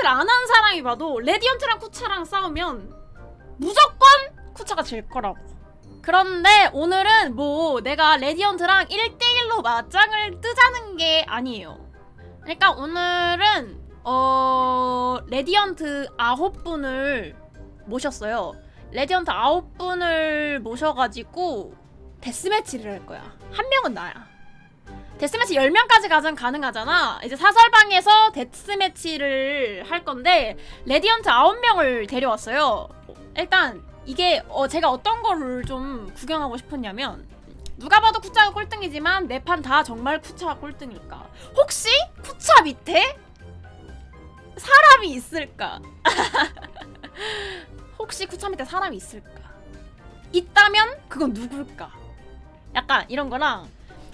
레디언트를 안 하는 사람이 봐도 레디언트랑 쿠차랑 싸우면 무조건 쿠차가 질 거라고. 그런데 오늘은 뭐 내가 레디언트랑 1대1로 맞짱을 뜨자는 게 아니에요. 그러니까 오늘은 어 레디언트 9분을 모셨어요. 레디언트 9분을 모셔가지고 데스매치를 할 거야. 한 명은 나야. 데스매치 10명까지 가장 가능하잖아. 이제 사설방에서 데스매치를 할 건데 레디언트 9명을 데려왔어요. 일단 이게 어 제가 어떤 거를 좀 구경하고 싶었냐면 누가 봐도 쿠차가 꼴등이지만 네판다 정말 쿠차가 꼴등일까? 혹시 쿠차 밑에 사람이 있을까? 혹시 쿠차 밑에 사람이 있을까? 있다면 그건 누굴까? 약간 이런 거랑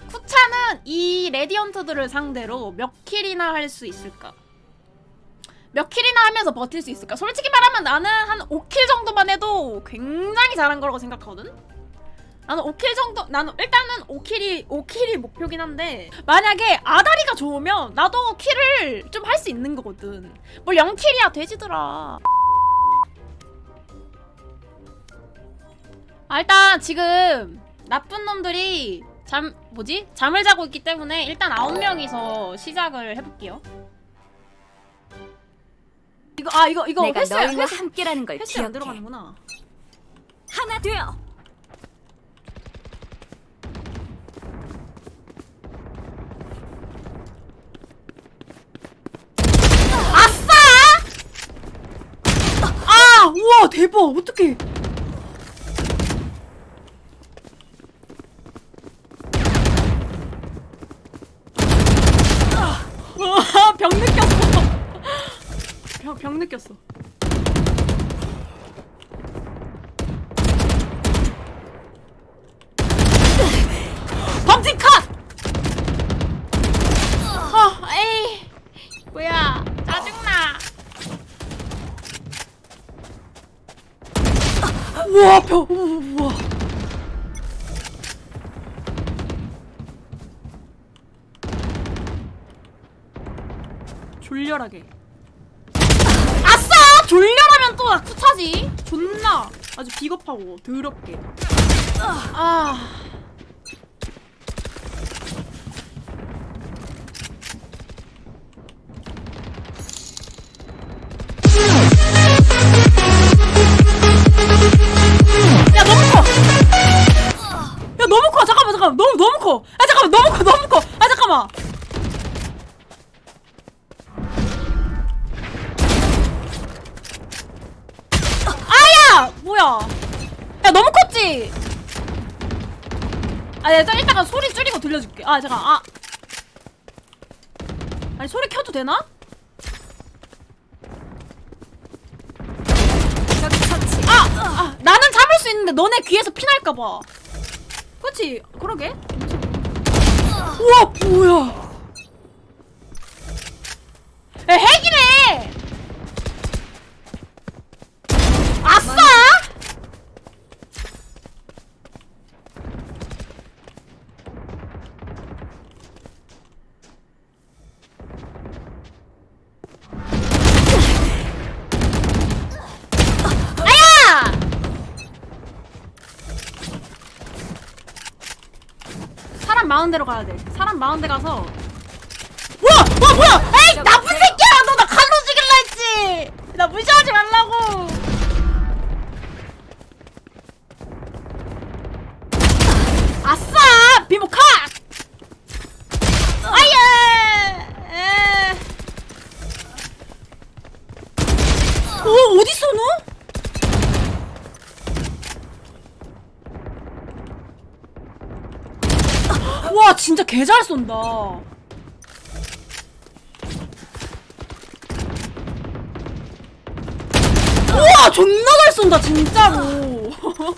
쿠차는 이 레디언트들을 상대로 몇 킬이나 할 수 있을까? 몇 킬이나 하면서 버틸 수 있을까? 솔직히 말하면 나는 한 5킬 정도만 해도 굉장히 잘한 거라고 생각하거든? 나는 5킬 정도, 나는 일단은 5킬이, 5킬이 목표긴 한데, 만약에 아다리가 좋으면 나도 킬을 좀 할 수 있는 거거든. 뭘 0킬이야, 돼지들아. 아, 일단 지금 나쁜 놈들이 잠 뭐지 잠을 자고 있기 때문에 일단 아홉 명이서 시작을 해볼게요. 이거 아 이거 이거 내가 횟수 너희와 횟수 함께라는 걸 횟수 안 기억해. 들어가는구나. 하나 되어. 아싸! 아 우와 대박 어떡해? 와, 병 느꼈어. 느꼈어. 범칙 컷! 아, 에이. 뭐야, 짜증나. 우와, 병, 우와. 졸렬하게. 졸렬하면 또 쿠차지. 존나 아주 비겁하고 더럽게. 아. 너무 커. 잠깐만 잠깐만. 너무 너무 커. 아 잠깐만 너무 커 너무 커. 아 잠깐만. 야 뭐야? 야 너무 컸지? 아 내가 일단 소리 줄이고 들려줄게. 아 잠깐 아. 아니 소리 켜도 되나? 아, 아 나는 잡을 수 있는데 너네 귀에서 피날까 봐. 그렇지? 그러게. 우와 뭐야? 대로 가야 돼. 사람 마음 대 가서. 뭐야! 와 뭐야! 에이 나쁜 새끼야! 너 나 칼로 죽일라 했지! 나 무시하지 말라고! 아싸! 비모 카! 아예! 에. 오 어디서 너? 와 진짜 개 잘 쏜다. 우와 존나 잘 쏜다 진짜로.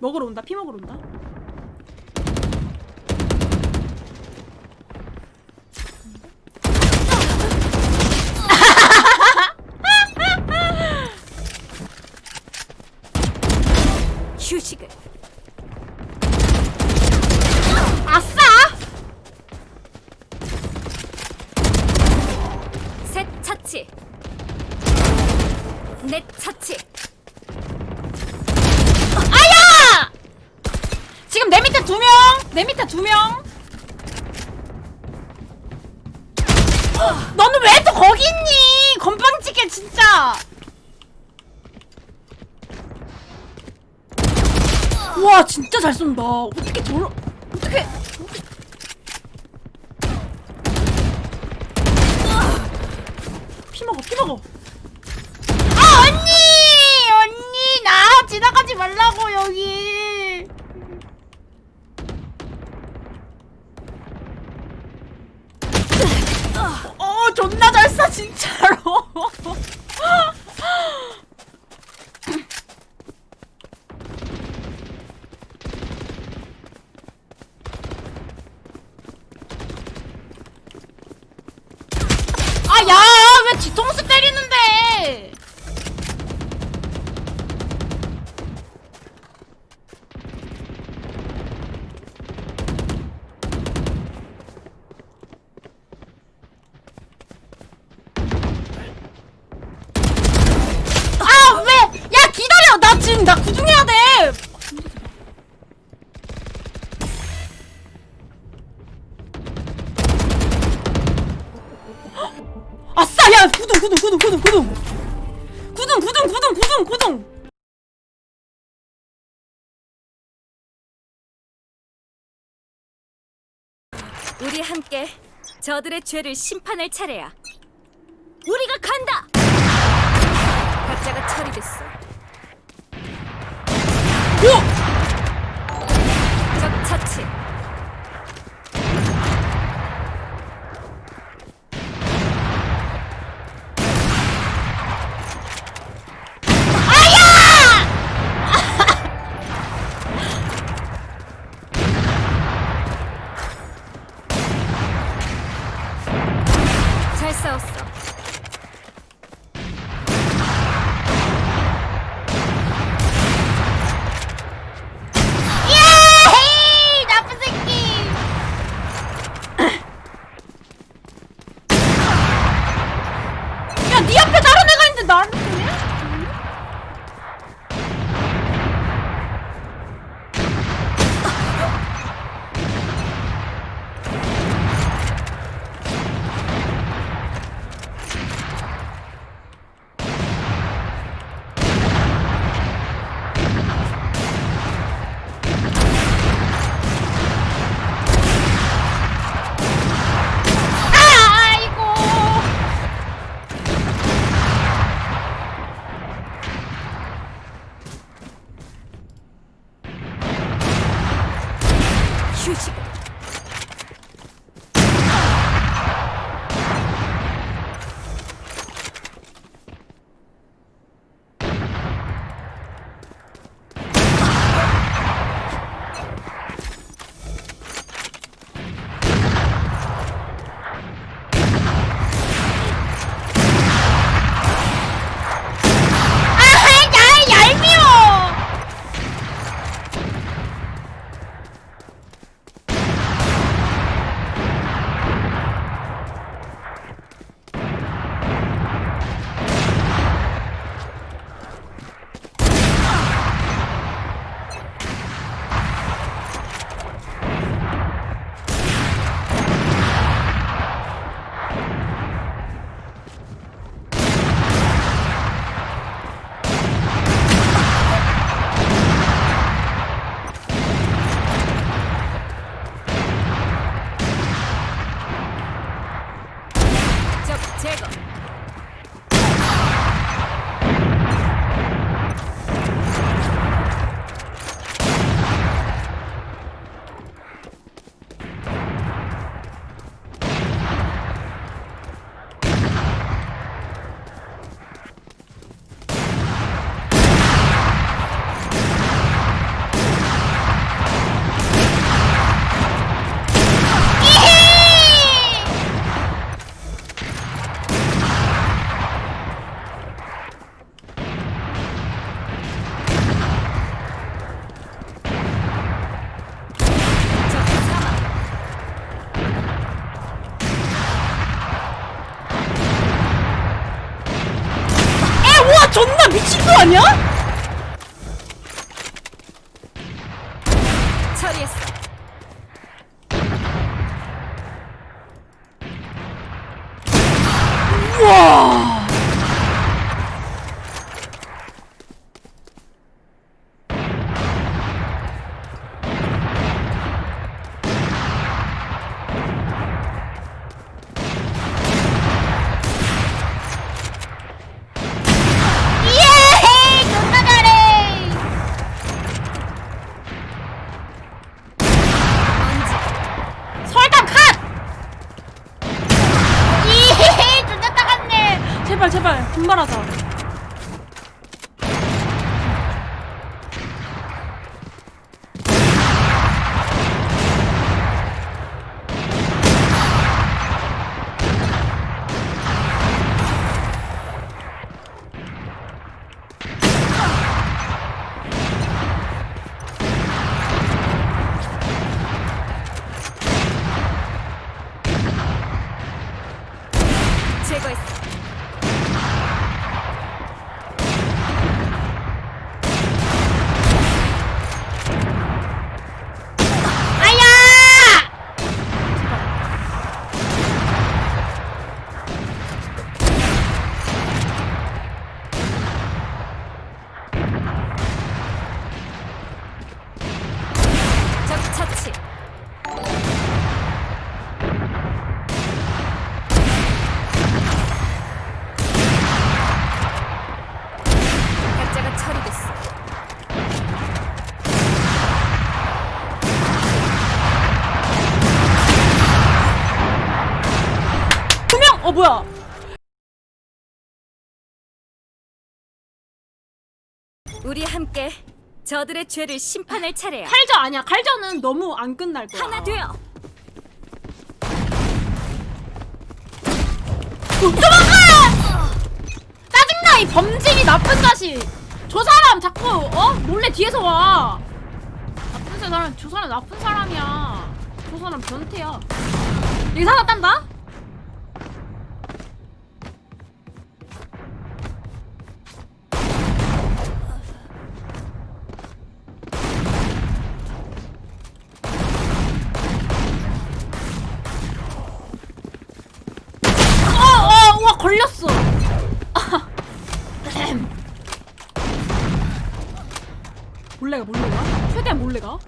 먹으러 온다 피 먹으러 온다. 휴식을. 아싸! 내 밑에 두 명. 너는 왜 또 거기 있니? 건방지게 진짜. 와 진짜 잘 쏜다. 어떻게 저러? 어떻게? 피 먹어 피 먹어. 아 언니 언니 나 지나가지 말라고 여기. 어 존나 잘 쏴 진짜로. 함께 저들의 죄를 심판할 차례야. 우리가 간다. 각자가 처리됐어. 오! 제거. 적 사망. 에, 우와, 존나 미친 거 아니야? 처리했어. 제발 분발하자. 제거했어. 아야! 적 처치. 각자가 처리됐어. 두 명! 어 뭐야? 우리 함께 저들의 죄를 심판할 차례야. 칼저 아니야. 칼저는 너무 안 끝날 거야. 하나 되어. 짜증나 이 범죄이 나쁜 자식. 저 사람 자꾸 어 몰래 뒤에서 와. 나쁜 사람 저 사람 나쁜 사람이야. 저 사람 변태야. 여기 하나 딴다? 걸렸어. 몰래가 몰래가? 최대한 몰래가?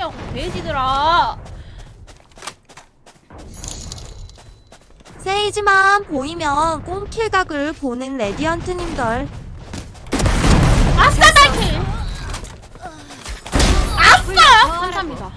때리냐고 돼지들아. 세이지만 보이면 꽁킬각을 보는 레디언트님들. 아싸 달킬 아싸! 감사합니다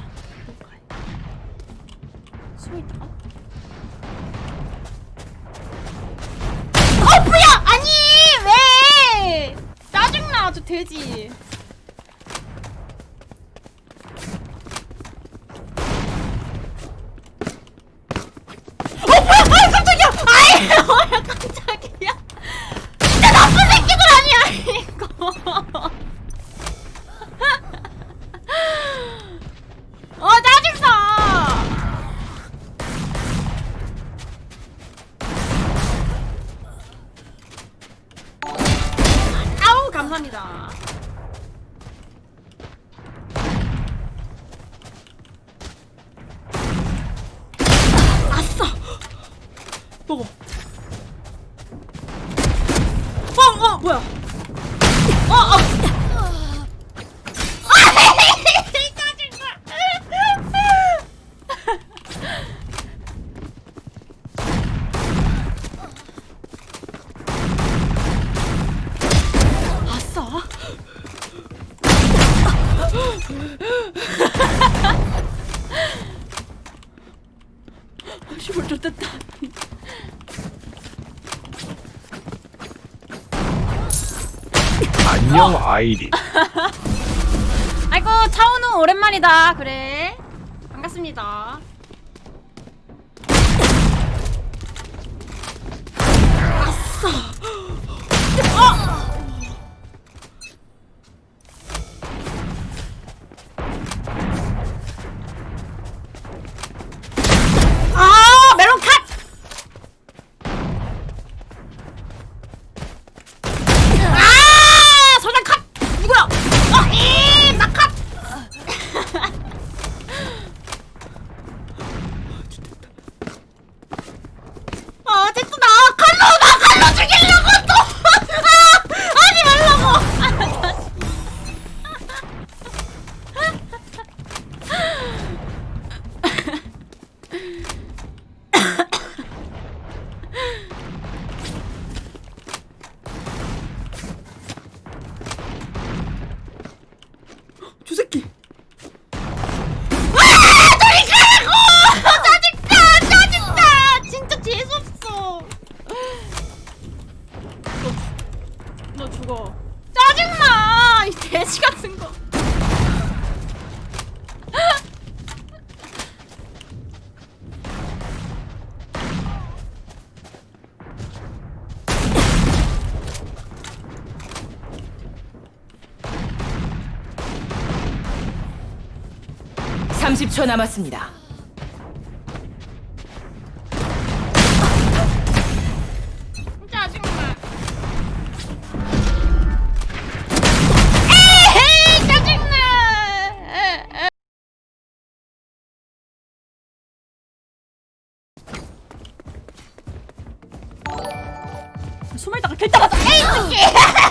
깜짝 뭐야? 어, 어. 짜증나. 됐다. 안녕 아이린 아이고 차은우 오랜만이다. 그래. 반갑습니다. 아 너, 너 죽어. 짜증나! 이 돼지 같은 거. 삼십 초 남았습니다. 숨을 다가 길 따라서 에이 새끼.